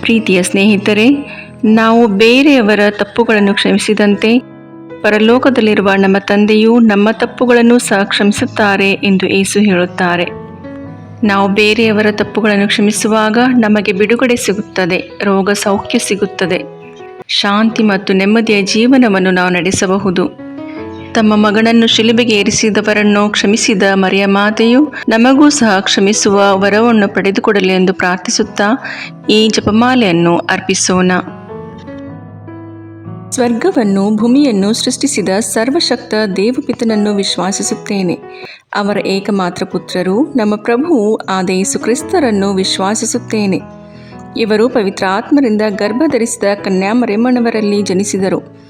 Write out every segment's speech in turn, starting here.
ಪ್ರೀತಿಯ ಸ್ನೇಹಿತರೆ, ನಾವು ಬೇರೆಯವರ ತಪ್ಪುಗಳನ್ನು ಕ್ಷಮಿಸಿದಂತೆ ಪರಲೋಕದಲ್ಲಿರುವ ನಮ್ಮ ತಂದೆಯು ನಮ್ಮ ತಪ್ಪುಗಳನ್ನು ಸಹ ಕ್ಷಮಿಸುತ್ತಾರೆ ಎಂದು ಏಸು ಹೇಳುತ್ತಾರೆ. ನಾವು ಬೇರೆಯವರ ತಪ್ಪುಗಳನ್ನು ಕ್ಷಮಿಸುವಾಗ ನಮಗೆ ಬಿಡುಗಡೆ ಸಿಗುತ್ತದೆ, ರೋಗ ಸೌಖ್ಯ ಸಿಗುತ್ತದೆ. ಶಾಂತಿ ಮತ್ತು ನೆಮ್ಮದಿಯ ಜೀವನವನ್ನು ನಾವು ನಡೆಸಬಹುದು. ತಮ್ಮ ಮಗನನ್ನು ಶಿಲುಬೆಗೆ ಏರಿಸಿದವರನ್ನು ಕ್ಷಮಿಸಿದ ಮರಿಯ ಮಾತೆಯು, ನಮಗೂ ಸಹ ಕ್ಷಮಿಸುವ ವರವನ್ನು ಪಡೆದುಕೊಡಲಿ ಎಂದು ಪ್ರಾರ್ಥಿಸುತ್ತಾ ಈ ಜಪಮಾಲೆಯನ್ನು ಅರ್ಪಿಸೋಣ. ಸ್ವರ್ಗವನ್ನು, ಭೂಮಿಯನ್ನು ಸೃಷ್ಟಿಸಿದ ಸರ್ವಶಕ್ತ ದೇವಪಿತನನ್ನು ವಿಶ್ವಾಸಿಸುತ್ತೇನೆ. ಅವರ ಏಕಮಾತ್ರ ಪುತ್ರರು ನಮ್ಮ ಪ್ರಭುವು, ಆದ ಯೇಸು ಕ್ರಿಸ್ತರನ್ನು ವಿಶ್ವಾಸಿಸುತ್ತೇನೆ. ಇವರು ಪವಿತ್ರ ಆತ್ಮರಿಂದ ಗರ್ಭಧರಿಸಿದ ಕನ್ಯಾಮರೆಮ್ಮನವರಲ್ಲಿ ಜನಿಸಿದರು.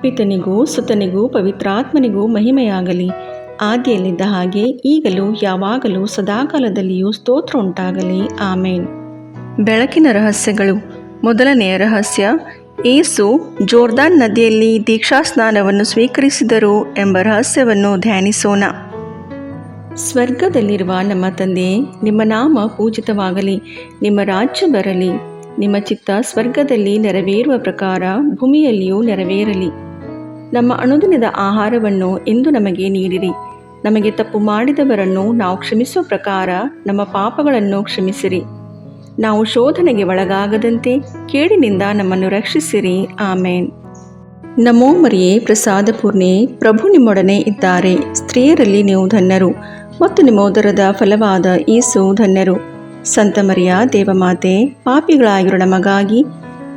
ಪಿತನಿಗೂ ಸುತನಿಗೂ ಪವಿತ್ರಾತ್ಮನಿಗೂ ಮಹಿಮೆಯಾಗಲಿ. ಆದಿಯಲ್ಲಿದ್ದ ಹಾಗೆ ಈಗಲೂ ಯಾವಾಗಲೂ ಸದಾಕಾಲದಲ್ಲಿಯೂ ಸ್ತೋತ್ರ ಉಂಟಾಗಲಿ. ಆಮೇನ್. ಬೆಳಕಿನ ರಹಸ್ಯಗಳು. ಮೊದಲನೆಯ ರಹಸ್ಯ, ಏಸು ಜೋರ್ದಾನ್ ನದಿಯಲ್ಲಿ ದೀಕ್ಷಾ ಸ್ನಾನವನ್ನು ಸ್ವೀಕರಿಸಿದರು ಎಂಬ ರಹಸ್ಯವನ್ನು ಧ್ಯಾನಿಸೋಣ. ಸ್ವರ್ಗದಲ್ಲಿರುವ ನಮ್ಮ ತಂದೆ, ನಿಮ್ಮ ನಾಮ ಪೂಜಿತವಾಗಲಿ, ನಿಮ್ಮ ರಾಜ್ಯ ಬರಲಿ, ನಿಮ್ಮ ಚಿತ್ತ ಸ್ವರ್ಗದಲ್ಲಿ ನೆರವೇರುವ ಪ್ರಕಾರ ಭೂಮಿಯಲ್ಲಿಯೂ ನೆರವೇರಲಿ. ನಮ್ಮ ಅನುದಿನದ ಆಹಾರವನ್ನು ಇಂದು ನಮಗೆ ನೀಡಿರಿ. ನಮಗೆ ತಪ್ಪು ಮಾಡಿದವರನ್ನು ನಾವು ಕ್ಷಮಿಸುವ ಪ್ರಕಾರ ನಮ್ಮ ಪಾಪಗಳನ್ನು ಕ್ಷಮಿಸಿರಿ. ನಾವು ಶೋಧನೆಗೆ ಒಳಗಾಗದಂತೆ ಕೇಡಿನಿಂದ ನಮ್ಮನ್ನು ರಕ್ಷಿಸಿರಿ. ಆಮೇನ್. ನಮೋ ಮರಿಯೇ, ಪ್ರಸಾದ ಪೂರ್ಣೆ, ಪ್ರಭು ನಿಮ್ಮೊಡನೆ ಇದ್ದಾರೆ. ಸ್ತ್ರೀಯರಲ್ಲಿ ನೀವು ಧನ್ಯರು ಮತ್ತು ನಿಮ್ಮ ಉದರದ ಫಲವಾದ ಈಸು ಧನ್ಯರು. ಸಂತ ಮರಿಯ, ದೇವಮಾತೆ, ಪಾಪಿಗಳಾಗಿರೋ ನಮಗಾಗಿ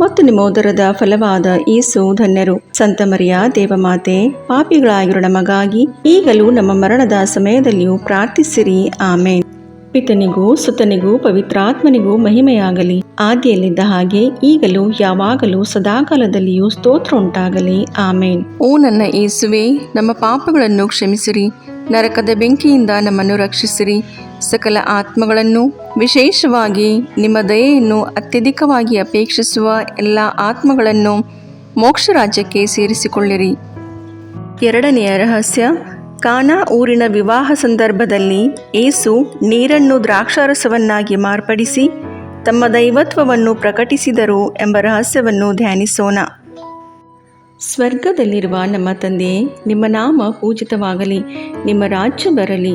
ಮತ್ತು ನಿಮೋದರದ ಫಲವಾದ ಏಸು ಧನ್ಯರು. ಸಂತ ಮರಿಯ ದೇವಮಾತೆ, ಪಾಪಿಗಳಾಗಿರುವ ನಮಗಾಗಿ ಈಗಲೂ ನಮ್ಮ ಮರಣದ ಸಮಯದಲ್ಲಿಯೂ ಪ್ರಾರ್ಥಿಸಿರಿ. ಆಮೇನ್. ಪಿತನಿಗೂ ಸುತನಿಗೂ ಪವಿತ್ರಾತ್ಮನಿಗೂ ಮಹಿಮೆಯಾಗಲಿ. ಆದಿಯಲ್ಲಿದ್ದ ಹಾಗೆ ಈಗಲೂ ಯಾವಾಗಲೂ ಸದಾಕಾಲದಲ್ಲಿಯೂ ಸ್ತೋತ್ರ ಉಂಟಾಗಲಿ ಆಮೇನ್. ಓ ನನ್ನ ಏಸುವೆ ನಮ್ಮ ಪಾಪಗಳನ್ನು ಕ್ಷಮಿಸಿರಿ. ನರಕದ ಬೆಂಕಿಯಿಂದ ನಮ್ಮನ್ನು ರಕ್ಷಿಸಿರಿ. ಸಕಲ ಆತ್ಮಗಳನ್ನು ವಿಶೇಷವಾಗಿ ನಿಮ್ಮ ದಯೆಯನ್ನು ಅತ್ಯಧಿಕವಾಗಿ ಅಪೇಕ್ಷಿಸುವ ಎಲ್ಲ ಆತ್ಮಗಳನ್ನು ಮೋಕ್ಷ ರಾಜ್ಯಕ್ಕೆ ಸೇರಿಸಿಕೊಳ್ಳಿರಿ. ಎರಡನೆಯ ರಹಸ್ಯ, ಕಾನಾ ಊರಿನ ವಿವಾಹ ಸಂದರ್ಭದಲ್ಲಿ ಏಸು ನೀರನ್ನು ದ್ರಾಕ್ಷಾರಸವನ್ನಾಗಿ ಮಾರ್ಪಡಿಸಿ ತಮ್ಮ ದೈವತ್ವವನ್ನು ಪ್ರಕಟಿಸಿದರು ಎಂಬ ರಹಸ್ಯವನ್ನು ಧ್ಯಾನಿಸೋಣ. ಸ್ವರ್ಗದಲ್ಲಿರುವ ನಮ್ಮ ತಂದೆ ನಿಮ್ಮ ನಾಮ ಪೂಜಿತವಾಗಲಿ, ನಿಮ್ಮ ರಾಜ್ಯ ಬರಲಿ.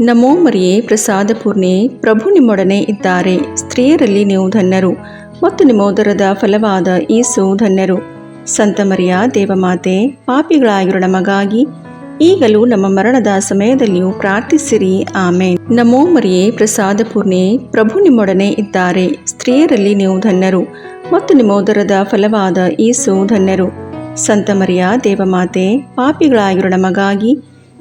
ನಮೋ ಮರಿಯೇ, ಪ್ರಸಾದ ಪೂರ್ಣಿಯೇ ಪ್ರಭು ನಿಮ್ಮೊಡನೆ ಇದ್ದಾರೆ. ಸ್ತ್ರೀಯರಲ್ಲಿ ನೀವು ಧನ್ಯರು, ಮತ್ತು ನಿಮೋದರದ ಫಲವಾದ ಈಸು ಧನ್ಯರು. ಸಂತ ಮರಿಯ, ದೇವಮಾತೆ, ಪಾಪಿಗಳಾಗಿರೋ ನಮಗಾಗಿ ಈಗಲೂ ನಮ್ಮ ಮರಣದ ಸಮಯದಲ್ಲಿಯೂ ಪ್ರಾರ್ಥಿಸಿರಿ ಆಮೆ ನಮೋ ಮರಿಯೇ, ಪ್ರಸಾದ ಪೂರ್ಣಿಯೇ ಪ್ರಭು ನಿಮ್ಮೊಡನೆ ಇದ್ದಾರೆ. ಸ್ತ್ರೀಯರಲ್ಲಿ ನೀವು ಧನ್ಯರು, ಮತ್ತು ನಿಮೋದರದ ಫಲವಾದ ಈಸು ಧನ್ಯರು. ಸಂತ ಮರಿಯ, ದೇವಮಾತೆ, ಪಾಪಿಗಳಾಗಿರೋ ನಮಗಾಗಿ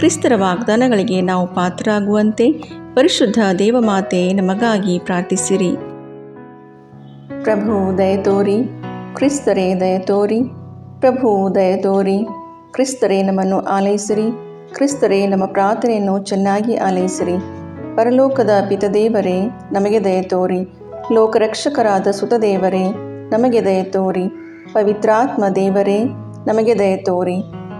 ಕ್ರಿಸ್ತರ ವಾಗ್ದಾನಗಳಿಗೆ ನಾವು ಪಾತ್ರರಾಗುವಂತೆ ಪರಿಶುದ್ಧ ದೇವಮಾತೆ ನಮಗಾಗಿ ಪ್ರಾರ್ಥಿಸಿರಿ. ಪ್ರಭು ದಯತೋರಿ ಕ್ರಿಸ್ತರೇ ದಯತೋರಿ ಪ್ರಭು ದಯತೋರಿ ಕ್ರಿಸ್ತರೇ ನಮ್ಮನ್ನು ಆಲೈಸಿರಿ. ಕ್ರಿಸ್ತರೇ ನಮ್ಮ ಪ್ರಾರ್ಥನೆಯನ್ನು ಚೆನ್ನಾಗಿ ಆಲೈಸಿರಿ. ಪರಲೋಕದ ಪಿತದೇವರೇ, ನಮಗೆ ದಯತೋರಿ ಲೋಕರಕ್ಷಕರಾದ ಸುತದೇವರೇ, ನಮಗೆ ದಯತೋರಿ ಪವಿತ್ರಾತ್ಮ ದೇವರೇ, ನಮಗೆ ದಯತೋರಿ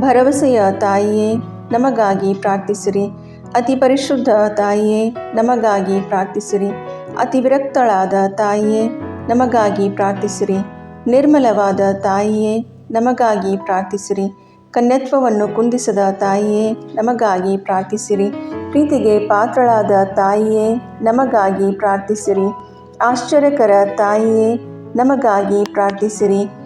ಭರವಸೆಯ ತಾಯಿಯೇ, ನಮಗಾಗಿ ಪ್ರಾರ್ಥಿಸಿರಿ. ಅತಿ ಪರಿಶುದ್ಧ ತಾಯಿಯೇ, ನಮಗಾಗಿ ಪ್ರಾರ್ಥಿಸಿರಿ. ಅತಿ ವಿರಕ್ತಳಾದ ತಾಯಿಯೇ, ನಮಗಾಗಿ ಪ್ರಾರ್ಥಿಸಿರಿ. ನಿರ್ಮಲವಾದ ತಾಯಿಯೇ, ನಮಗಾಗಿ ಪ್ರಾರ್ಥಿಸಿರಿ. ಕನ್ಯತ್ವವನ್ನು ಕುಂದಿಸದ ತಾಯಿಯೇ, ನಮಗಾಗಿ ಪ್ರಾರ್ಥಿಸಿರಿ. ಪ್ರೀತಿಗೆ ಪಾತ್ರಳಾದ ತಾಯಿಯೇ, ನಮಗಾಗಿ ಪ್ರಾರ್ಥಿಸಿರಿ. ಆಶ್ಚರ್ಯಕರ ತಾಯಿಯೇ, ನಮಗಾಗಿ ಪ್ರಾರ್ಥಿಸಿರಿ.